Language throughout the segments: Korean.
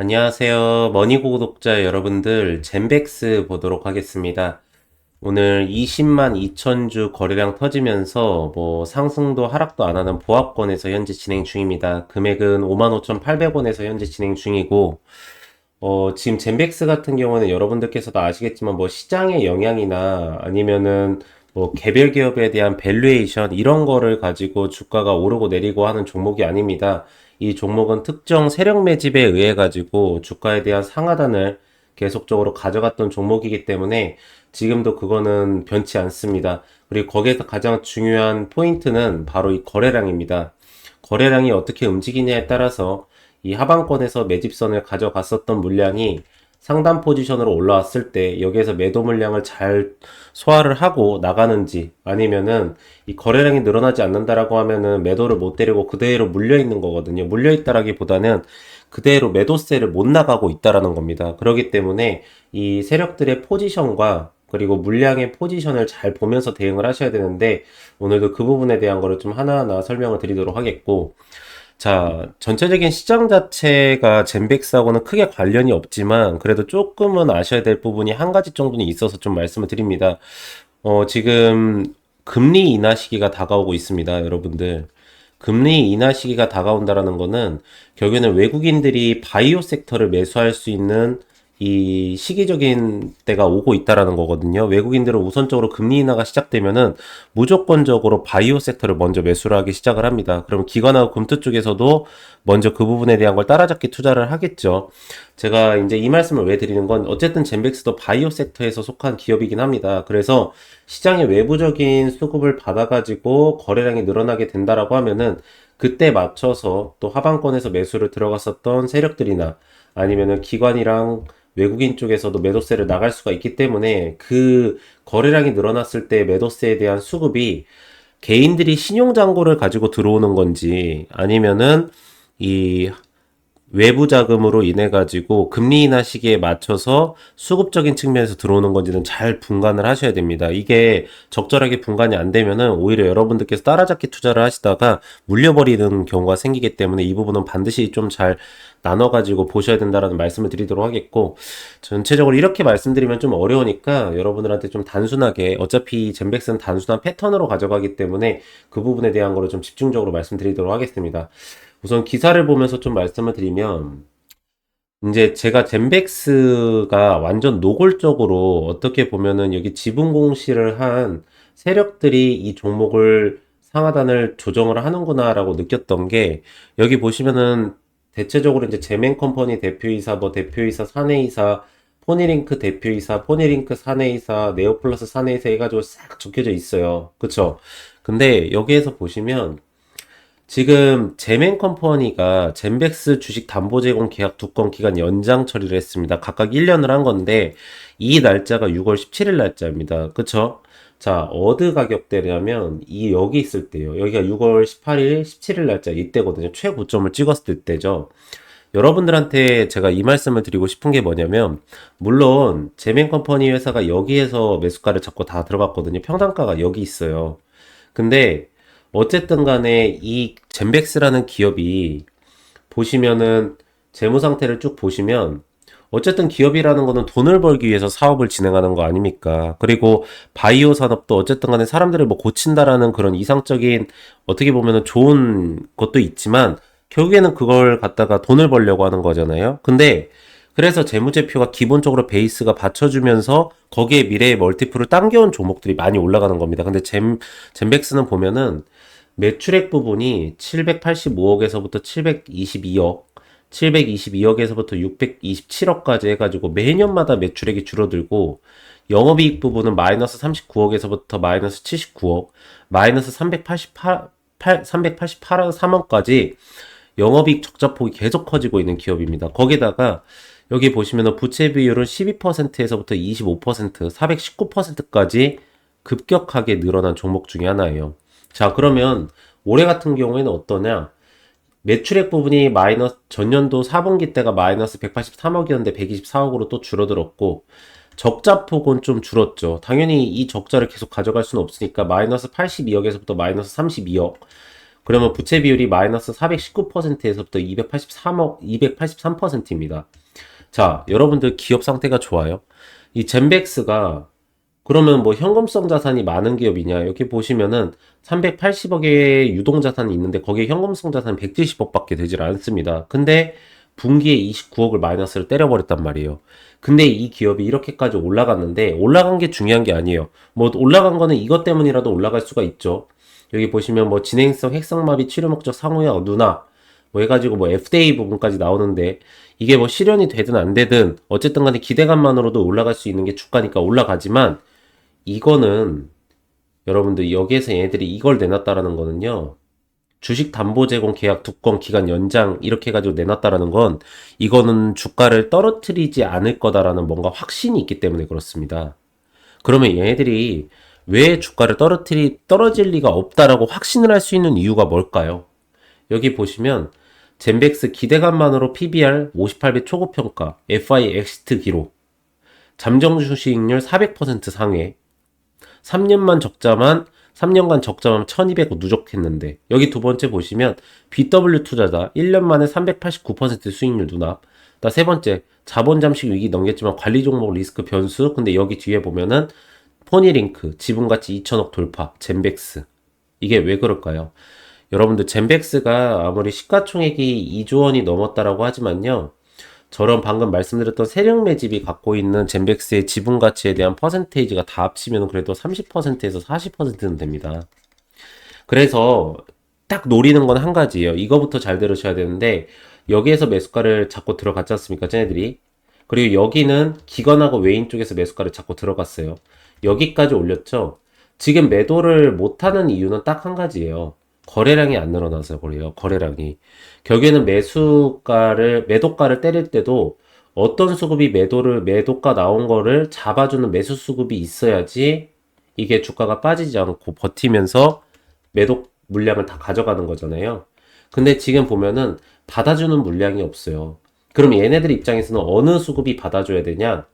안녕하세요. 머니고 구독자 여러분들, 젠백스 보도록 하겠습니다. 오늘 20만 2천주 거래량 터지면서 뭐 상승도 하락도 안 하는 보합권에서 현재 진행 중입니다. 금액은 55,800원에서 현재 진행 중이고, 어, 지금 젠백스 같은 경우는 여러분들께서도 아시겠지만 뭐 시장의 영향이나 아니면은 뭐 개별 기업에 대한 밸류에이션 이런 거를 가지고 주가가 오르고 내리고 하는 종목이 아닙니다. 이 종목은 특정 세력 매집에 의해 가지고 주가에 대한 상하단을 계속적으로 가져갔던 종목이기 때문에 지금도 그거는 변치 않습니다. 그리고 거기에서 가장 중요한 포인트는 바로 이 거래량입니다. 거래량이 어떻게 움직이냐에 따라서 이 하방권에서 매집선을 가져갔었던 물량이 상단 포지션으로 올라왔을 때 여기에서 매도 물량을 잘 소화를 하고 나가는지 아니면은 이 거래량이 늘어나지 않는다라고 하면은 매도를 못 때리고 그대로 물려 있는 거거든요. 물려 있다라기보다는 그대로 매도세를 못 나가고 있다라는 겁니다. 그렇기 때문에 이 세력들의 포지션과 그리고 물량의 포지션을 잘 보면서 대응을 하셔야 되는데 오늘도 그 부분에 대한 거를 좀 하나하나 설명을 드리도록 하겠고 자, 전체적인 시장 자체가 젠백스하고는 크게 관련이 없지만 그래도 조금은 아셔야 될 부분이 한 가지 정도는 있어서 좀 말씀을 드립니다. 어, 지금 금리 인하 시기가 다가오고 있습니다, 여러분들. 금리 인하 시기가 다가온다라는 거는 결국에는 외국인들이 바이오 섹터를 매수할 수 있는 이 시기적인 때가 오고 있다라는 거거든요. 외국인들은 우선적으로 금리 인하가 시작되면은 무조건적으로 바이오 섹터를 먼저 매수를 하기 시작을 합니다. 그럼 기관하고 금투 쪽에서도 먼저 그 부분에 대한 걸 따라잡기 투자를 하겠죠. 제가 이제 이 말씀을 왜 드리는 건 어쨌든 젠백스도 바이오 섹터에서 속한 기업이긴 합니다. 그래서 시장의 외부적인 수급을 받아가지고 거래량이 늘어나게 된다라고 하면은 그때 맞춰서 또 하방권에서 매수를 들어갔었던 세력들이나 아니면은 기관이랑 외국인 쪽에서도 매도세를 나갈 수가 있기 때문에 그 거래량이 늘어났을 때 매도세에 대한 수급이 개인들이 신용잔고를 가지고 들어오는 건지 아니면은 이 외부 자금으로 인해 가지고 금리 인하 시기에 맞춰서 수급적인 측면에서 들어오는 건지는 잘 분간을 하셔야 됩니다. 이게 적절하게 분간이 안 되면은 오히려 여러분들께서 따라잡기 투자를 하시다가 물려버리는 경우가 생기기 때문에 이 부분은 반드시 좀 잘 나눠 가지고 보셔야 된다라는 말씀을 드리도록 하겠고 전체적으로 이렇게 말씀드리면 좀 어려우니까 여러분들한테 좀 단순하게 어차피 젠백스는 단순한 패턴으로 가져가기 때문에 그 부분에 대한 거를 좀 집중적으로 말씀드리도록 하겠습니다. 우선 기사를 보면서 좀 말씀을 드리면 이제 제가 젠백스가 완전 노골적으로 어떻게 보면은 여기 지분 공시를 한 세력들이 이 종목을 상하단을 조정을 하는구나라고 느꼈던 게 여기 보시면은 대체적으로 이제 제맨컴퍼니 대표이사, 뭐 대표이사, 사내이사, 포니링크 대표이사, 포니링크 사내이사, 네오플러스 사내이사 해가지고 싹 적혀져 있어요. 그쵸? 근데 여기에서 보시면 지금 제맨 컴퍼니가 젠백스 주식 담보 제공 계약 두 건 기간 연장 처리를 했습니다. 각각 1년을 한 건데 이 날짜가 6월 17일 날짜입니다. 그쵸? 자, 어드 가격대라면 이 여기 있을 때요. 여기가 6월 18일, 17일 날짜 이때거든요. 최고점을 찍었을 때죠. 여러분들한테 제가 이 말씀을 드리고 싶은 게 뭐냐면 물론 제맨 컴퍼니 회사가 여기에서 매수가를 잡고 다 들어갔거든요. 평단가가 여기 있어요. 근데 어쨌든 간에 이 젠백스라는 기업이 보시면은 재무 상태를 쭉 보시면 어쨌든 기업이라는 거는 돈을 벌기 위해서 사업을 진행하는 거 아닙니까? 그리고 바이오 산업도 어쨌든 간에 사람들을 뭐 고친다라는 그런 이상적인 어떻게 보면은 좋은 것도 있지만 결국에는 그걸 갖다가 돈을 벌려고 하는 거잖아요. 근데 그래서 재무제표가 기본적으로 베이스가 받쳐주면서 거기에 미래의 멀티플을 당겨온 종목들이 많이 올라가는 겁니다. 근데 젠, 젠백스는 보면은 매출액 부분이 785억에서부터 722억, 722억에서부터 627억까지 해가지고 매년마다 매출액이 줄어들고 영업이익 부분은 마이너스 39억에서부터 마이너스 79억, 마이너스 388, 388억 3억까지 영업이익 적자폭이 계속 커지고 있는 기업입니다. 거기다가 여기 보시면 부채 비율은 12%에서부터 25%, 419%까지 급격하게 늘어난 종목 중에 하나예요. 자, 그러면 올해 같은 경우에는 어떠냐? 매출액 부분이 마이너스 전년도 4분기 때가 마이너스 183억이었는데 124억으로 또 줄어들었고 적자 폭은 좀 줄었죠. 당연히 이 적자를 계속 가져갈 수는 없으니까 마이너스 82억에서부터 마이너스 32억 그러면 부채 비율이 마이너스 419%에서부터 283억, 283%입니다. 자, 여러분들 기업 상태가 좋아요. 이 젠백스가 그러면 뭐 현금성 자산이 많은 기업이냐? 여기 보시면은 380억의 유동 자산이 있는데 거기에 현금성 자산은 170억밖에 되질 않습니다. 근데 분기에 29억을 마이너스를 때려버렸단 말이에요. 근데 이 기업이 이렇게까지 올라갔는데 올라간 게 중요한 게 아니에요. 뭐 올라간 거는 이것 때문이라도 올라갈 수가 있죠. 여기 보시면 뭐 진행성 핵성마비 치료 목적 상호약 누나 뭐 해가지고 뭐 FDA 부분까지 나오는데 이게 뭐 실현이 되든 안 되든 어쨌든 간에 기대감만으로도 올라갈 수 있는 게 주가니까 올라가지만 이거는 여러분들 여기에서 얘네들이 이걸 내놨다라는 거는요. 주식 담보 제공 계약 두건 기간 연장 이렇게 해가지고 내놨다라는 건 이거는 주가를 떨어뜨리지 않을 거다라는 뭔가 확신이 있기 때문에 그렇습니다. 그러면 얘네들이 왜 주가를 떨어뜨리 떨어질 리가 없다라고 확신을 할 수 있는 이유가 뭘까요? 여기 보시면 젠백스 기대감만으로 PBR 58배 초고 평가, FI 엑시트 기록, 잠정 주식률 400% 상회, 3년만 적자만 3년간 적자만 1200 누적했는데 여기 두 번째 보시면 BW 투자자 1년 만에 389% 수익률 누납 나 세 번째 자본 잠식 위기 넘겼지만 관리 종목 리스크 변수. 근데 여기 뒤에 보면은 포니링크 지분가치 2천억 돌파 젠백스. 이게 왜 그럴까요? 여러분들 젠백스가 아무리 시가총액이 2조 원이 넘었다라고 하지만요 저런 방금 말씀드렸던 세력 매집이 갖고 있는 젠백스의 지분 가치에 대한 퍼센테이지가 다 합치면 그래도 30%에서 40%는 됩니다. 그래서 딱 노리는 건 한 가지예요. 이거부터 잘 들으셔야 되는데 여기에서 매수가를 잡고 들어갔지 않습니까? 쟤네들이. 그리고 여기는 기관하고 외인 쪽에서 매수가를 잡고 들어갔어요. 여기까지 올렸죠. 지금 매도를 못하는 이유는 딱 한 가지예요. 거래량이 안 늘어나서 그래요. 거래량이. 결국에는 매수가를, 매도가를 때릴 때도 어떤 수급이 매도를, 매도가 나온 거를 잡아주는 매수 수급이 있어야지 이게 주가가 빠지지 않고 버티면서 매도 물량을 다 가져가는 거잖아요. 근데 지금 보면은 받아주는 물량이 없어요. 그럼 얘네들 입장에서는 어느 수급이 받아줘야 되냐?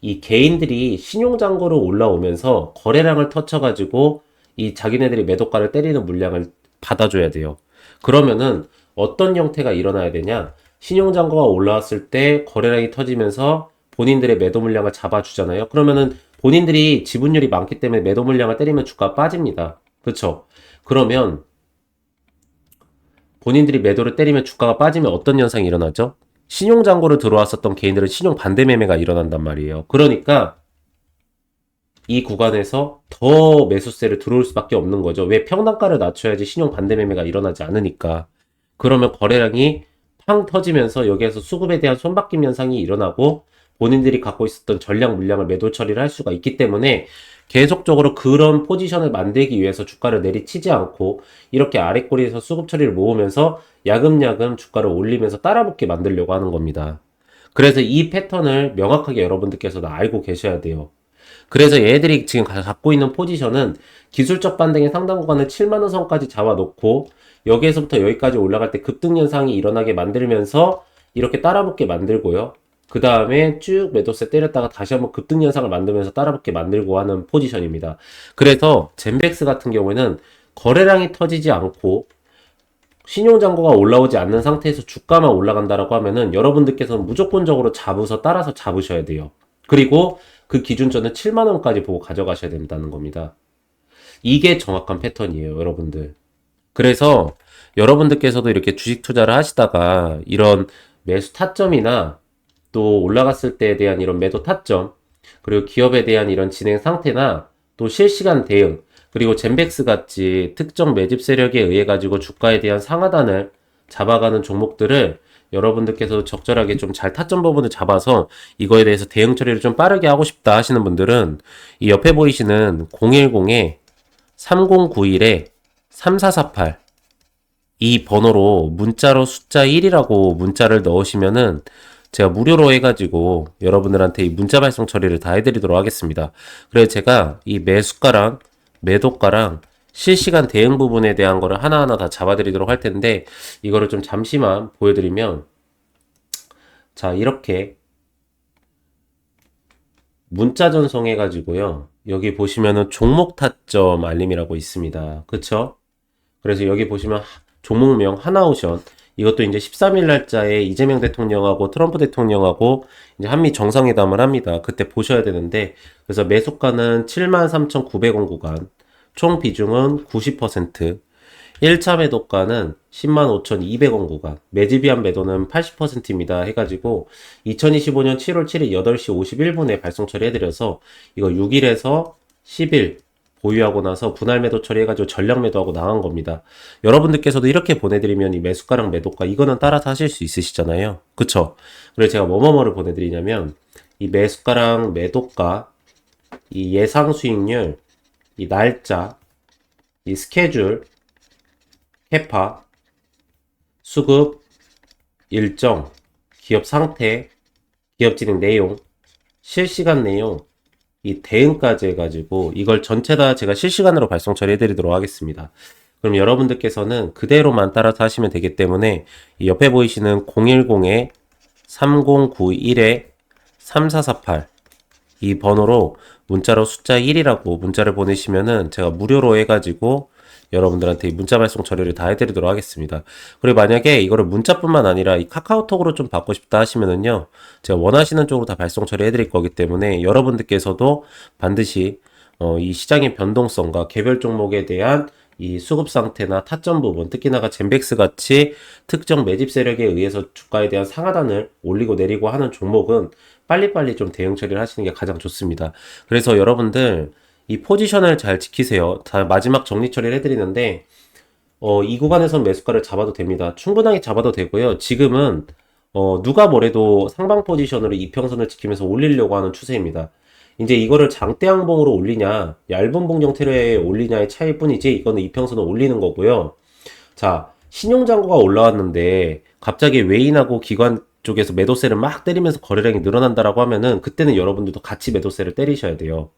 이 개인들이 신용잔고로 올라오면서 거래량을 터쳐가지고 이 자기네들이 매도가를 때리는 물량을 받아줘야 돼요. 그러면은 어떤 형태가 일어나야 되냐? 신용잔고가 올라왔을 때 거래량이 터지면서 본인들의 매도 물량을 잡아주잖아요. 그러면은 본인들이 지분율이 많기 때문에 매도 물량을 때리면 주가 빠집니다. 그렇죠? 그러면 본인들이 매도를 때리면 주가가 빠지면 어떤 현상이 일어나죠? 신용잔고를 들어왔었던 개인들은 신용 반대 매매가 일어난단 말이에요. 그러니까 이 구간에서 더 매수세를 들어올 수밖에 없는 거죠. 왜 평단가를 낮춰야지 신용 반대 매매가 일어나지 않으니까. 그러면 거래량이 팡 터지면서 여기에서 수급에 대한 손바뀜 현상이 일어나고 본인들이 갖고 있었던 전량 물량을 매도 처리를 할 수가 있기 때문에 계속적으로 그런 포지션을 만들기 위해서 주가를 내리치지 않고 이렇게 아래꼬리에서 수급 처리를 모으면서 야금야금 주가를 올리면서 따라붙게 만들려고 하는 겁니다. 그래서 이 패턴을 명확하게 여러분들께서도 알고 계셔야 돼요. 그래서 얘들이 지금 갖고 있는 포지션은 기술적 반등의 상당 구간을 7만원 선까지 잡아놓고 여기에서부터 여기까지 올라갈 때 급등 현상이 일어나게 만들면서 이렇게 따라붙게 만들고요. 그 다음에 쭉 매도세 때렸다가 다시 한번 급등 현상을 만들면서 따라붙게 만들고 하는 포지션입니다. 그래서 젠백스 같은 경우에는 거래량이 터지지 않고 신용잔고가 올라오지 않는 상태에서 주가만 올라간다라고 하면은 여러분들께서는 무조건적으로 잡으서 따라서 잡으셔야 돼요. 그리고 그 기준점은 7만 원까지 보고 가져가셔야 된다는 겁니다. 이게 정확한 패턴이에요, 여러분들. 그래서 여러분들께서도 이렇게 주식 투자를 하시다가 이런 매수 타점이나 또 올라갔을 때에 대한 이런 매도 타점, 그리고 기업에 대한 이런 진행 상태나 또 실시간 대응, 그리고 젠백스 같이 특정 매집 세력에 의해 가지고 주가에 대한 상하단을 잡아가는 종목들을 여러분들께서 적절하게 좀 잘 타점 부분을 잡아서 이거에 대해서 대응 처리를 좀 빠르게 하고 싶다 하시는 분들은 이 옆에 보이시는 010에 3091에 3448 이 번호로 문자로 숫자 1이라고 문자를 넣으시면은 제가 무료로 해가지고 여러분들한테 이 문자 발송 처리를 다 해드리도록 하겠습니다. 그래서 제가 이 매수가랑 매도가랑 실시간 대응 부분에 대한 거를 하나하나 다 잡아드리도록 할 텐데 이거를 좀 잠시만 보여드리면 자 이렇게 문자 전송해 가지고요. 여기 보시면은 종목 타점 알림이라고 있습니다. 그쵸? 그래서 여기 보시면 하- 종목명 하나오션. 이것도 이제 13일 날짜에 이재명 대통령하고 트럼프 대통령하고 이제 한미 정상회담을 합니다. 그때 보셔야 되는데 그래서 매수가는 73,900원 구간 총 비중은 90% 1차 매도가는 105,200원 구간, 매집이한 매도는 80%입니다. 해가지고 2025년 7월 7일 8시 51분에 발송 처리해드려서 이거 6일에서 10일 보유하고 나서 분할 매도 처리해가지고 전량 매도하고 나간 겁니다. 여러분들께서도 이렇게 보내드리면 이 매수가랑 매도가 이거는 따라서 하실 수 있으시잖아요. 그쵸? 그래서 제가 뭐뭐뭐를 보내드리냐면 이 매수가랑 매도가 이 예상 수익률 이 날짜 이 스케줄 캐파, 수급, 일정, 기업 상태, 기업 진행 내용, 실시간 내용, 이 대응까지 해가지고 이걸 전체 다 제가 실시간으로 발송 처리해드리도록 하겠습니다. 그럼 여러분들께서는 그대로만 따라서 하시면 되기 때문에 이 옆에 보이시는 010에 3091에 3448 이 번호로 문자로 숫자 1이라고 문자를 보내시면은 제가 무료로 해가지고 여러분들한테 이 문자 발송 처리를 다 해드리도록 하겠습니다. 그리고 만약에 이거를 문자뿐만 아니라 이 카카오톡으로 좀 받고 싶다 하시면은요, 제가 원하시는 쪽으로 다 발송 처리해드릴 거기 때문에 여러분들께서도 반드시 어, 이 시장의 변동성과 개별 종목에 대한 이 수급 상태나 타점 부분, 특히나가 젠백스 같이 특정 매집 세력에 의해서 주가에 대한 상하단을 올리고 내리고 하는 종목은 빨리빨리 좀 대응 처리를 하시는 게 가장 좋습니다. 그래서 여러분들 이 포지션을 잘 지키세요. 다 마지막 정리 처리를 해드리는데 어, 이 구간에선 매수가를 잡아도 됩니다. 충분하게 잡아도 되고요. 지금은 어, 누가 뭐래도 상방 포지션으로 이평선을 지키면서 올리려고 하는 추세입니다. 이제 이거를 장대양봉으로 올리냐, 얇은 봉 형태로에 올리냐의 차이일 뿐이지, 이거는 이평선을 올리는 거고요. 자, 신용장고가 올라왔는데, 갑자기 외인하고 기관 쪽에서 매도세를 막 때리면서 거래량이 늘어난다라고 하면은, 그때는 여러분들도 같이 매도세를 때리셔야 돼요.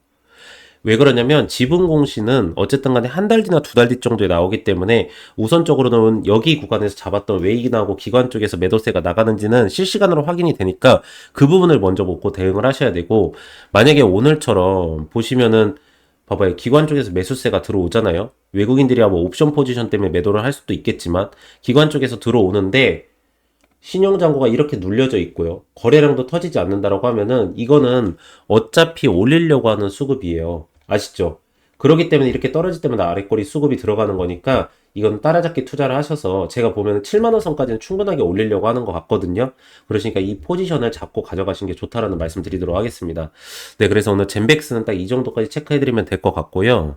왜 그러냐면 지분 공시는 어쨌든 간에 한 달 뒤나 두 달 뒤 정도에 나오기 때문에 우선적으로는 여기 구간에서 잡았던 외인하고 기관 쪽에서 매도세가 나가는지는 실시간으로 확인이 되니까 그 부분을 먼저 보고 대응을 하셔야 되고 만약에 오늘처럼 보시면은 봐봐요. 기관 쪽에서 매수세가 들어오잖아요. 외국인들이 뭐 옵션 포지션 때문에 매도를 할 수도 있겠지만 기관 쪽에서 들어오는데 신용장고가 이렇게 눌려져 있고요. 거래량도 터지지 않는다라고 하면은 이거는 어차피 올리려고 하는 수급이에요. 아시죠? 그렇기 때문에 이렇게 떨어질 때마다 아래꼬리 수급이 들어가는 거니까 이건 따라잡기 투자를 하셔서 제가 보면 7만원 선까지는 충분하게 올리려고 하는 것 같거든요. 그러시니까 이 포지션을 잡고 가져가시는 게 좋다라는 말씀 드리도록 하겠습니다. 네, 그래서 오늘 젠백스는 딱 이 정도까지 체크해드리면 될 것 같고요.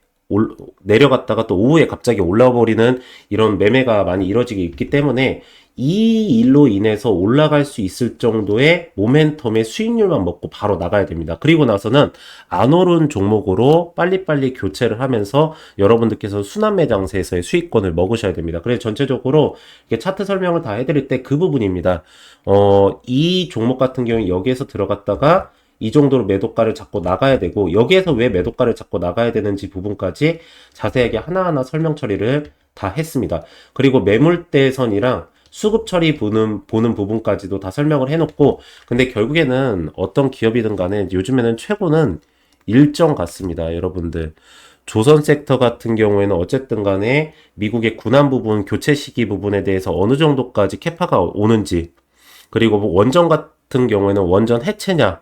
올- 내려갔다가 또 오후에 갑자기 올라와 버리는 이런 매매가 많이 이루어지기 있기 때문에 이 일로 인해서 올라갈 수 있을 정도의 모멘텀의 수익률만 먹고 바로 나가야 됩니다. 그리고 나서는 안 오른 종목으로 빨리빨리 교체를 하면서 여러분들께서 순환 매 장세에서의 수익권을 먹으셔야 됩니다. 그래서 전체적으로 이렇게 차트 설명을 다 해드릴 때 그 부분입니다. 어, 이 종목 같은 경우에 여기에서 들어갔다가 이 정도로 매도가를 잡고 나가야 되고 여기에서 왜 매도가를 잡고 나가야 되는지 부분까지 자세하게 하나하나 설명 처리를 다 했습니다. 그리고 매물대선이랑 수급 처리 보는, 보는 부분까지도 다 설명을 해놓고 근데 결국에는 어떤 기업이든 간에 요즘에는 최고는 일정 같습니다. 여러분들. 조선 섹터 같은 경우에는 어쨌든 간에 미국의 군함 부분, 교체 시기 부분에 대해서 어느 정도까지 캐파가 오는지 그리고 뭐 원전 같은 경우에는 원전 해체냐,